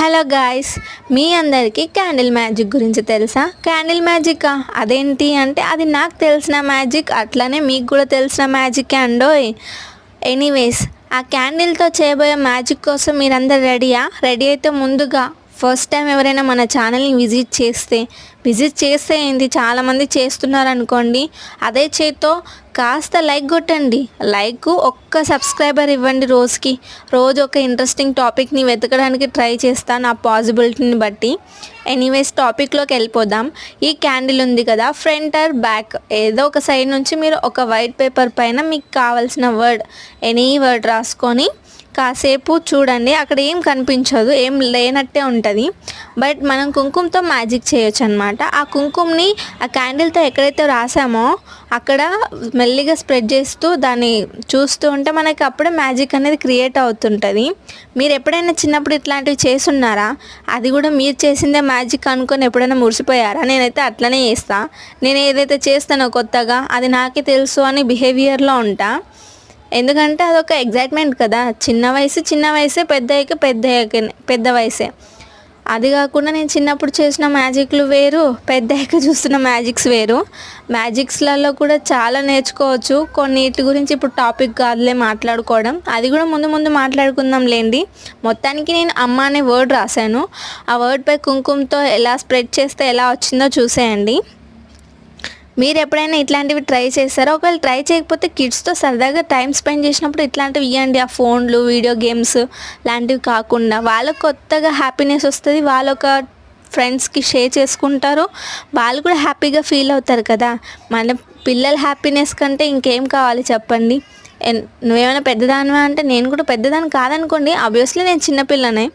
Hello guys మీ అందరికీ candle magic గురించి తెలుసా? క్యాండిల్ మ్యాజికా? అదేంటి అంటే అది నాకు తెలిసిన మ్యాజిక్ అట్లనే మీకు కూడా తెలిసిన మ్యాజిక్ అండోయ్. ఎనీవేస్ ఆ క్యాండిల్తో చేయబోయే మ్యాజిక్ కోసం మీరందరు రెడీయా? రెడీ అయితే ముందుగా ఫస్ట్ టైం ఎవరైనా మన ఛానల్ని విజిట్ చేస్తే విజిట్ చేస్తే ఏంటి చాలామంది చేస్తున్నారు అనుకోండి అదే చేత్తో కాస్త లైక్ కొట్టండి. లైక్ ఒక్క సబ్స్క్రైబర్ ఇవ్వండి రోజుకి. రోజు ఒక ఇంట్రెస్టింగ్ టాపిక్ని వెతకడానికి ట్రై చేస్తాను ఆ పాసిబిలిటీని బట్టి. ఎనీవేస్ టాపిక్లోకి వెళ్ళిపోదాం. ఈ క్యాండిల్ ఉంది కదా ఫ్రంట్ ఆర్ బ్యాక్? ఏదో ఒక సైడ్ నుంచి మీరు ఒక వైట్ పేపర్ పైన మీకు కావాల్సిన వర్డ్ ఎనీ వర్డ్ రాసుకొని కాసేపు చూడండి. అక్కడ ఏం కనిపించదు ఏం లేనట్టే ఉంటుంది. బట్ మనం కుంకుమతో మ్యాజిక్ చేయొచ్చు అనమాట ఆ కుంకుమని ఆ క్యాండిల్తో ఎక్కడైతే రాసామో అక్కడ మెల్లిగా స్ప్రెడ్ చేస్తూ దాన్ని చూస్తూ ఉంటే మనకి అప్పుడే మ్యాజిక్ అనేది క్రియేట్ అవుతుంటుంది. మీరు ఎప్పుడైనా చిన్నప్పుడు ఇట్లాంటివి చేస్తున్నారా అది కూడా మీరు చేసిందే మ్యాజిక్ అనుకొని ఎప్పుడైనా మురిసిపోయారా? నేనైతే అట్లనే చేస్తా. నేను ఏదైతే చేస్తానో కొత్తగా అది నాకే తెలుసు అని బిహేవియర్లో ఉంటా. ఎందుకంటే అదొక ఎగ్జైట్మెంట్ కదా. చిన్న వయసు చిన్న వయసే పెద్ద అయ్యాక పెద్ద అయ్యాక పెద్ద వయసే. అది కాకుండా నేను చిన్నప్పుడు చేసిన మ్యాజిక్లు వేరు పెద్ద అయ్యాక చూస్తున్న మ్యాజిక్స్ వేరు. మ్యాజిక్స్లలో కూడా చాలా నేర్చుకోవచ్చు. కొన్నిటి గురించి ఇప్పుడు టాపిక్ కాదులే మాట్లాడుకోవడం. అది కూడా ముందు ముందు మాట్లాడుకుందాం లేండి. మొత్తానికి నేను అమ్మ అనే వర్డ్ రాశాను. ఆ వర్డ్పై కుంకుమతో ఎలా స్ప్రెడ్ చేస్తే ఎలా వచ్చిందో చూసేయండి. మీరు ఎప్పుడైనా ఇట్లాంటివి ట్రై చేస్తారా? ఒకవేళ ట్రై చేయకపోతే కిడ్స్తో సరదాగా టైం స్పెండ్ చేసినప్పుడు ఇట్లాంటివి ఇవ్వండి ఆ ఫోన్లు వీడియో గేమ్స్ లాంటివి కాకుండా వాళ్ళకు కొత్తగా హ్యాపీనెస్ వస్తుంది. వాళ్ళొక ఫ్రెండ్స్కి షేర్ చేసుకుంటారు. వాళ్ళు కూడా హ్యాపీగా ఫీల్ అవుతారు కదా? మన పిల్లల హ్యాపీనెస్ కంటే ఇంకేం కావాలి చెప్పండి? ఎన్- నువ్వేమైనా పెద్దదానివా అంటే నేను కూడా పెద్దదాన్ని కాదనుకోండి. అబ్వియస్లీ నేను చిన్నపిల్లనే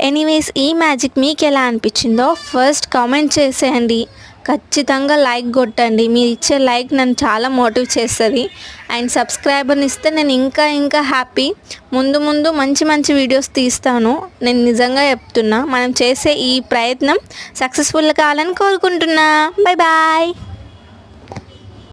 ఎనీవేస్ ఈ మ్యాజిక్ మీకు ఎలా అనిపించిందో ఫస్ట్ కామెంట్ చేసేయండి. ఖచ్చితంగా లైక్ కొట్టండి. మీరు ఇచ్చే లైక్ నన్ను చాలా మోటివ్ చేస్తుంది. అండ్ సబ్స్క్రైబర్ని ఇస్తే నేను ఇంకా ఇంకా హ్యాపీ. ముందు ముందు మంచి మంచి వీడియోస్ తీస్తాను. నేను నిజంగా చెప్తున్నా. మనం చేసే ఈ ప్రయత్నం సక్సెస్ఫుల్ కావాలని కోరుకుంటున్నా. Bye bye.